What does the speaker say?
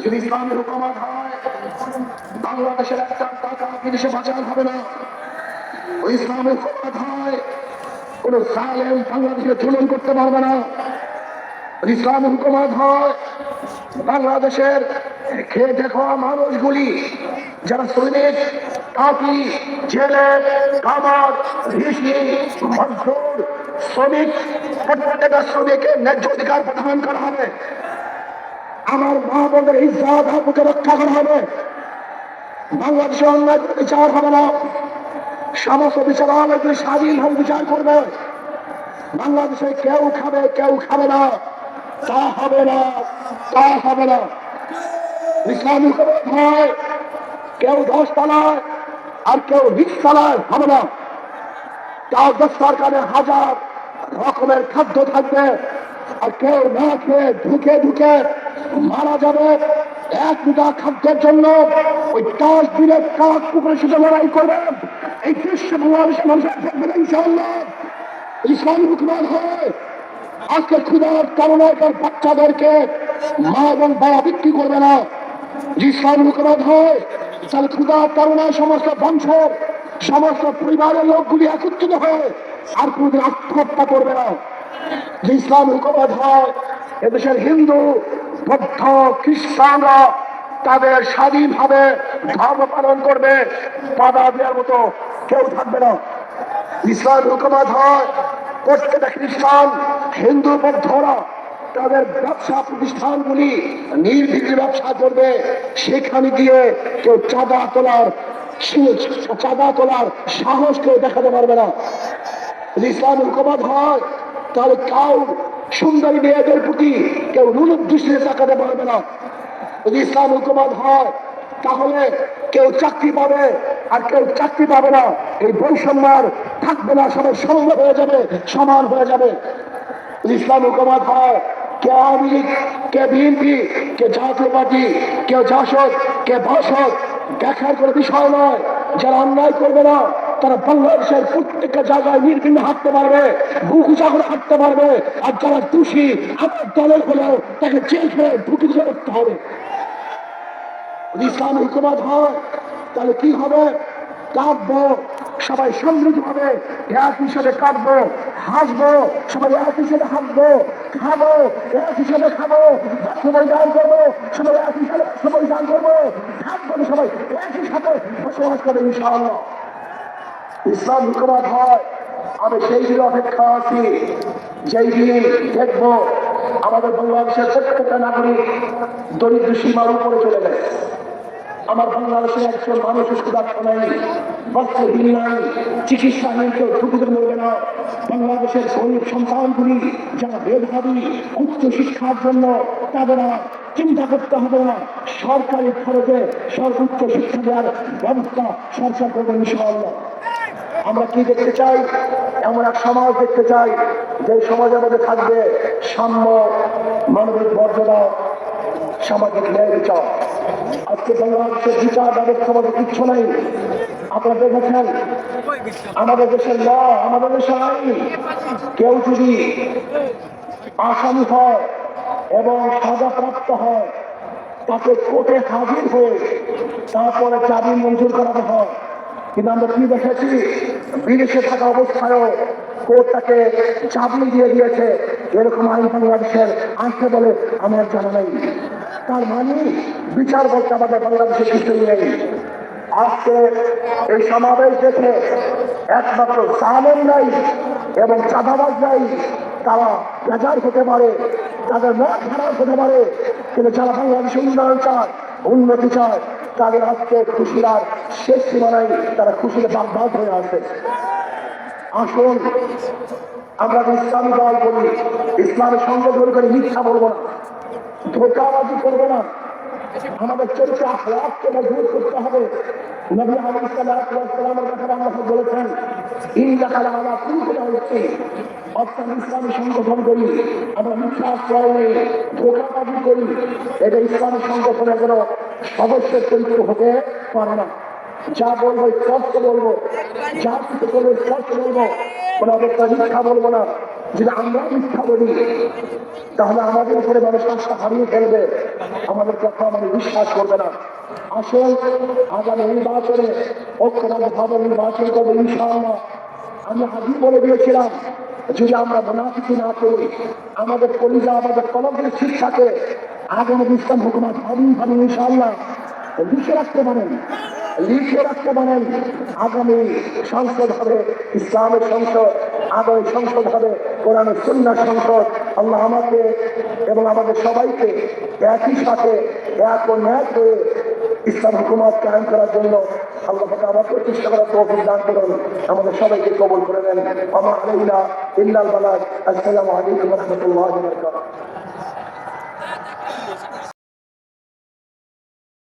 যদি ইসলামের হুকুমত হয়, বাংলাদেশের একটা টাকা বিদেশে বাঁচানো হবে না। ওই ইসলামের হুকুমত হয়, কোন সালেম বাংলাদেশে চলন করতে পারবে না। ইসলাম হুকুমত হয়, বাংলাদেশের খেয়ে খাওয়া মানুষগুলি, যারা শ্রমিক কাকি জেলে কামার ঋষি শ্রমিক, প্রত্যেকটা শ্রমিকের ন্যায্য অধিকার প্রদান করা হবে। আমার মা বোনের ইজ্জত হাবুকে রক্ষা করা হবে। বাংলাদেশে অন্যায় বিচার হবে না। সমস্ত বিচারালয়গুলি স্বাধীনভাবে বিচার করবে। বাংলাদেশে কেউ খাবে কেউ খাবে না। তা হবে না, তা হবে না। ইসলামী হয় কেউ দশ তলায় আর কেউ বিশ তলায় হবে না। তাও দশ সরকারে হাজার রকমের খাদ্য থাকবে। আর কেউ না খেয়ে ঢুকে ঢুকে মারা যাবে। এক মুঠা খাদ্যের জন্য ওই দশ দিনের কাক পুকুরের সাথে লড়াই করবে। এই দৃশ্য বাংলাদেশের মানুষের থাকবে না, ইনশাআল্লাহ। ইসলামী হুকুমত হয়। আজকে ক্ষুদার কারণে তার বাচ্চাদেরকে মা এবং বাবা বিক্রি করবে না। ইসলাম হুকুমত হয়, তাহলে ক্ষুদার কারণে সমস্ত বংশের সমস্ত পরিবারের লোকগুলি একত্রিত হয়ে আর কোনোদিন আত্মহত্যা করবে না। যে ইসলাম হুকুমত হয়, এদেশের হিন্দু, বৌদ্ধ, খ্রিস্টানরা তাদের স্বাধীনভাবে ধর্ম পালন করবে, বাধা দেওয়ার মতো কেউ থাকবে না। ইসলাম হুকুমত হয়, প্রত্যেকটা খ্রিস্টান, হিন্দু, বৌদ্ধরা তাদের ব্যবসা প্রতিষ্ঠানগুলি নির্বিঘ্নে ব্যবসা করবে। সেখানে গিয়ে কেউ চাঁদা তোলার চাঁদা তোলার সাহস কেউ দেখাতে পারবে না। ইসলাম হুকুমত হয় তাহলে কাউ সুন্দরী মেয়েদের প্রতি কেউ নুনুর দৃষ্টিতে তাকাতে পারবে না। যদি ইসলাম হুকুমত হয়, তাহলে কেউ চাকরি পাবে আর কেউ চাকরি পাবে না। এই বৈষম্য থাকবে না, সবাই সমান হয়ে যাবে, সমান হয়ে যাবে। ইসলাম হুকুমত হয়, কে আওয়ামী লীগ, কে বিএনপি, কে জাতীয় পার্টি কেউ জাসদ, কে বাসদ, দেখার কোনো বিষয় নয়। যারা অন্যায় করবে না তারা বাংলাদেশের প্রত্যেকটা জায়গায় নির্বিঘ্ন হাঁটতে পারবে বুকুচা করে হাঁটতে পারবে, আর যারা দোষী আমার দলের হলেও তাকে জেল খেয়ে ঢুকে দিয়ে রাখতে হবে। যদি ইসলাম হুকুমত হয়, তাহলে কি হবে? কাঁদবো, সবাই সমৃদ্ধ হবে এক হিসাবে কাঁদবো, হাসবো, সবাই এক হিসাবে হাসবো, খাব, এক হিসাবে খাব, সবাই দান করব, সবাই এক হিসাবে, সবাই দান করব থাকব সবাই একই সাথে বসবাস করে ইনশাআল্লাহ। ইসলাম হুকুমত হয়, আমি সেই দিন অপেক্ষা আছি, যেই দিন দেখব আমাদের বাংলাদেশের প্রত্যেকটা নাগরিক দরিদ্র সীমার উপরে চলে গেছে। আমার বাংলাদেশের একজন মানুষ ক্ষুধার্ত নাই বস্ত্রহীন নাই চিকিৎসাহীন কেউ ঢুকুতে মরবে না। বাংলাদেশের গরিব সন্তানগুলি যারা বেদভাবী উচ্চ শিক্ষার জন্য তাদের চিন্তা করতে হবে না, সরকারি খরচে সর্বোচ্চ শিক্ষা দেওয়ার ব্যবস্থা সরকার করবে ইনশাআল্লাহ। আমরা কি দেখতে চাই? এমন এক সমাজ দেখতে চাই যে সমাজের মধ্যে থাকবে সাম্য, মানবিক মর্যাদা, সামাজিক ন্যায় বিচার। আজকে বাংলাদেশের বিচার ব্যবস্থা মধ্যে কিচ্ছু নেই। আপনারা দেখেছেন? আমাদের দেশের ল, আমাদের দেশের আইন। কেউ যদি আসামি হয় এবং সাজাপ্রাপ্ত হয়, তাকে কোর্টে হাজির হয়ে তারপরে চাবি মঞ্জুর করাতে হয়। কিন্তু আমরা কি দেখেছি? বিদেশে থাকা অবস্থায়ও কোর্ট তাকে চাবি দিয়ে দিয়েছে। এরকম আইন বাংলাদেশের আছে বলে আমার জানা নেই। তার মানে বিচার বলতে আমাদের বাংলাদেশে কিছু নেই। আজকে এই সমাবেশ দেখে একমাত্র জালেম নাই এবং চাঁদাবাজ নাই, তারা বেজার হতে পারে, তাদের মত খারাপ হতে পারে, কিন্তু যারা বাংলাদেশে উন্নয়ন চায়, উন্নতি চায় তাদের আজকে খুশিরার শেষ সীমানায় তারা খুশিতে বাগবাগ হয়ে আসে আসুন, আমরা ইসলামী দল করি, ইসলামের সঙ্গে ধরে করে মিথ্যা বলব না, ধোকাবাজি করব না। আমাদের চরিত্র আখলাককে মজবুত করতে হবে। নবী আলী সাল্লামের ব্যাপারে আমরা সব বলেছেন ইন্দাকালা আমরা কুলকুলা হচ্ছে অর্থাৎ ইসলামী সংগঠন করি, আমরা মিথ্যা আশ্রয় নেই, ধোকাবাজি করি। এটা ইসলামী সংগঠনের কোনো সদস্যের চরিত্র হতে পারে না। যা বলব, স্পষ্ট বলব, যা কিছু করব, স্পষ্ট বলব, কোনো অবস্থা মিথ্যা বলব না। যদি আমরা মিথ্যা বলি, তাহলে আমাদের উপরে মানুষ আশা হারিয়ে ফেলবে। আমাদের কথা আমাদের বিশ্বাস করবে না। আসল আগামী নির্বাচনে ঐক্যবদ্ধভাবে নির্বাচন করবে, ইনশাআল্লাহ। আমি আগেই বলে দিয়েছিলাম, যদি আমরা মুনাফিকি না করি, আমাদের কলিজা, আমাদের কলমের ঠিক থাকে আগামী ইসলাম হুকুমাত ভাবি ভাবি ইনশাআল্লাহ। লিখে রাখতে পারেন, লিখে রাখতে পারেন, আগামী সংসদ হবে, ইসলামের সংসদ, আগামী সংসদ হবে, কোরআনের সুন্নার সংসদ। আল্লাহ আমাকে এবং আমাদের সবাইকে একই সাথে এক ও ন্যায় হয়ে ইসলাম হুকুমত কায়েম করার জন্য আল্লাহ আমাকে চেষ্টা করার তৌফিক দান করুন। আমাদের সবাইকে কবল করে নেন। আমার আলাইনা ইল্লাল বালাদ আসসালামু আলাইকুম রাহমাতুল্লাহি